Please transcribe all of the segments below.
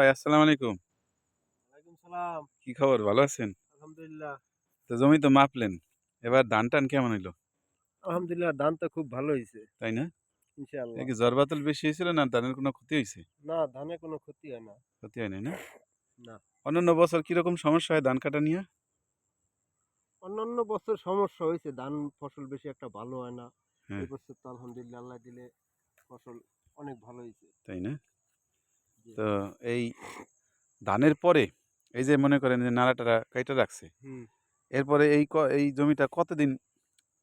ভাই আসসালামু আলাইকুম। সালাম। কি খবর? ভালো আছেন? আলহামদুলিল্লাহ। তো জমি তো মাপলেন এবার ধান টান কেমন হইল? আলহামদুলিল্লাহ ধান তো খুব ভালো হয়েছে তাই না? ইনশাআল্লাহ। কি জ্বর বাতল বেশি হয়েছিল না ধানের কোনো ক্ষতি হয়েছে না ধানে কোনো ক্ষতি হয় না। ক্ষতি হয় না? না। অন্যান্য বছর কীরকম সমস্যা হয় ধান কাটা নিয়ে? অন্যান্য বছর সমস্যা হয়েছে ধান ফসল বেশি একটা ভালো হয় না। হ্যাঁ। এই বছর তো আলহামদুলিল্লাহ আল্লাহ দিলে ফসল অনেক ভালো হয়েছে তাই না। তো এই ধানের পরে এই যে মনে করেন যে নাড়াটারা কাইটা রাখছে এরপরে এই এই জমিটা কতদিন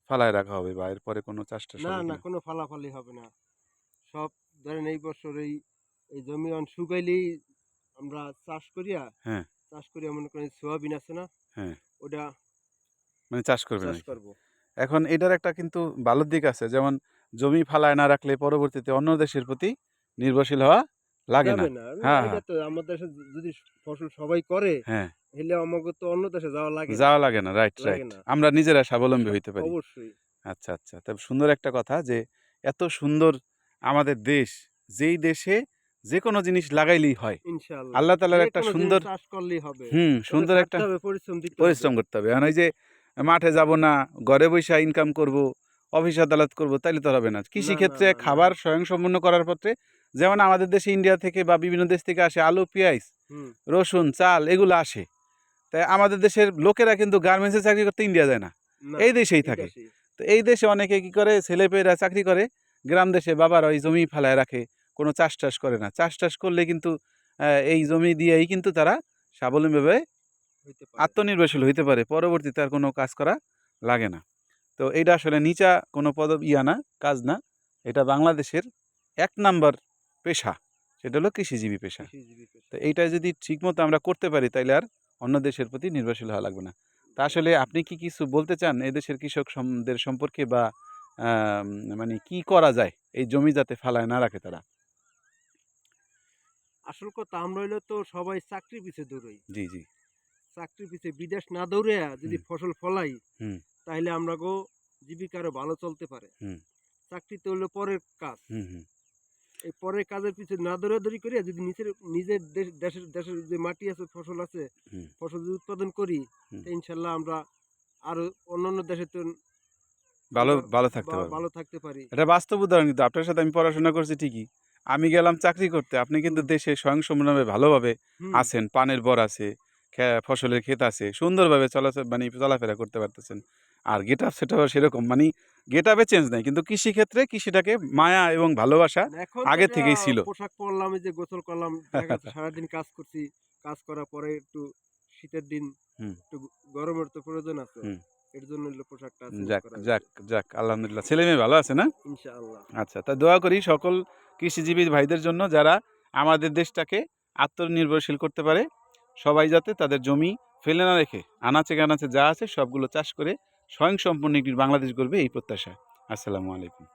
ফালায় রাখা হবে বা এরপরে কোনো চাষটা না না কোনো ফালাফালি হবে না সব ধরেন এই বছর এই এই জমি অন শুকাইলেই আমরা চাষ করিয়া হ্যাঁ। চাষ করিয়া মনে করেন সোয়াবিন আছে না হ্যাঁ। ওটা মানে চাষ করবে চাষ? করব এখন এটার একটা কিন্তু ভালো দিক আছে যেমন জমি ফালায় না রাখলে পরবর্তীতে অন্য দেশের প্রতি নির্ভরশীল হওয়া লাগে না। হ্যাঁ, আমাদের দেশে যদি ফসল সবাই করে হ্যাঁ। হলে আমাকে তো অন্য দেশে যাওয়া লাগে যাওয়া লাগে না রাইট রাইট আমরা নিজেরা স্বাবলম্বী হইতে পারি। অবশ্যই। আচ্ছা আচ্ছা। তবে সুন্দর একটা কথা যে এত সুন্দর আমাদের দেশ যেই দেশে যে কোনো জিনিস লাগাইলেই হয়। আল্লাহ তাআলার যে একটা সুন্দর চাষ করলেই হবে। হুম সুন্দর একটা পরিশ্রম পরিশ্রম করতে হবে। ওই যে মাঠে যাব না ঘরে বসে ইনকাম করব অফিস আদালত করব তাইলে তো হবে না। কৃষি ক্ষেত্রে। খাবার স্বয়ংসম্পূর্ণ করার পত্রে যেমন আমাদের দেশে ইন্ডিয়া থেকে বা বিভিন্ন দেশ থেকে আসে আলু পেঁয়াজ রসুন চাল এগুলো আসে। তাই আমাদের দেশের লোকেরা কিন্তু গার্মেন্টসে চাকরি করতে ইন্ডিয়া যায় না। এই দেশেই থাকে। তো এই দেশে অনেকে কি করে ছেলেপেয়েরা চাকরি করে গ্রাম দেশে বাবার ওই জমি ফেলায় রাখে কোনো চাষ টাস করে না। চাষ টাস করলে কিন্তু এই জমি দিয়েই কিন্তু তারা স্বাবলম্বীভাবে আত্মনির্ভরশীল হইতে পারে। পরবর্তীতে আর কোনো কাজ করা লাগে না। তো এইটা আসলে নিচা কোনো পদ ইয়া না কাজ না। এটা বাংলাদেশের এক নাম্বার পেশা সেটা হলো কৃষিজীবী পেশা। তো এইটা যদি ঠিকমতো আমরা করতে পারি তাইলে আর অন্য দেশের প্রতি নির্ভরশীল হওয়া লাগবে না। তা আসলে আপনি কি কিছু বলতে চান এদেশের কৃষক সমদের সম্পর্কে বা মানে কি করা যায় এই জমি যাতে ফালায় না রাখে তারা? আসল কথা আমরা হইলে তো সবাই চাকরি পিছে দৌড়াই। জি জি। চাকরি পিছে বিদেশ না দৌড়ে যদি ফসল ফলাই হুম। তাহলে আমরা গো জীবিকা আরও ভালো চলতে পারে। চাকরি তো হলো পরের কাজ। হুম হুম। এই পরের কাজের পিছে না দৌড়াদৌড়ি করিয়া যদি নিজের নিজের দেশ- দেশের দেশের যে মাটি আছে ফসল আছে ফসল যদি উৎপাদন করি ইনশাল্লাহ আমরা আরও অন্যান্য দেশে তো ভালো ভালো থাকতে পারবে। ভালো থাকতে পারি। এটা বাস্তব উদাহরণ কিন্তু আপনার সাথে আমি পড়াশোনা করছি ঠিকই। আমি গেলাম চাকরি করতে আপনি কিন্তু দেশে স্বয়ং স্বয়ংসম্পূর্ণভাবে ভালোভাবে আছেন পানের বর আছে ফসলের ক্ষেত আছে সুন্দরভাবে চলাচল মানে চলাফেরা করতে পারতেছেন। আর গেট আপ সেটাও সেরকম মানে গেট আপে চেঞ্জ নাই। কিন্তু কৃষি ক্ষেত্রে কৃষিটাকে মায়া এবং ভালোবাসা আগে থেকেই ছিল। পোশাক পরলাম যে গোসল করলাম সারাদিন কাজ করছি কাজ করার পরে একটু শীতের দিন একটু গরমের তো প্রয়োজন আছে। এর জন্য পোশাকটা যাক যাক যাক আলহামদুলিল্লাহ। ছেলে মেয়ে ভালো আছে না? ইনশাআল্লাহ। আচ্ছা তা দোয়া করি সকল কৃষিজীবী ভাইদের জন্য যারা আমাদের দেশটাকে আত্মনির্ভরশীল করতে পারে সবাই যাতে তাদের জমি ফেলে না রেখে আনাচে কানাচে যা আছে সবগুলো চাষ করে স্বয়ংসম্পূর্ণ একটি বাংলাদেশ গড়বে এই প্রত্যাশা আসসালামু আলাইকুম।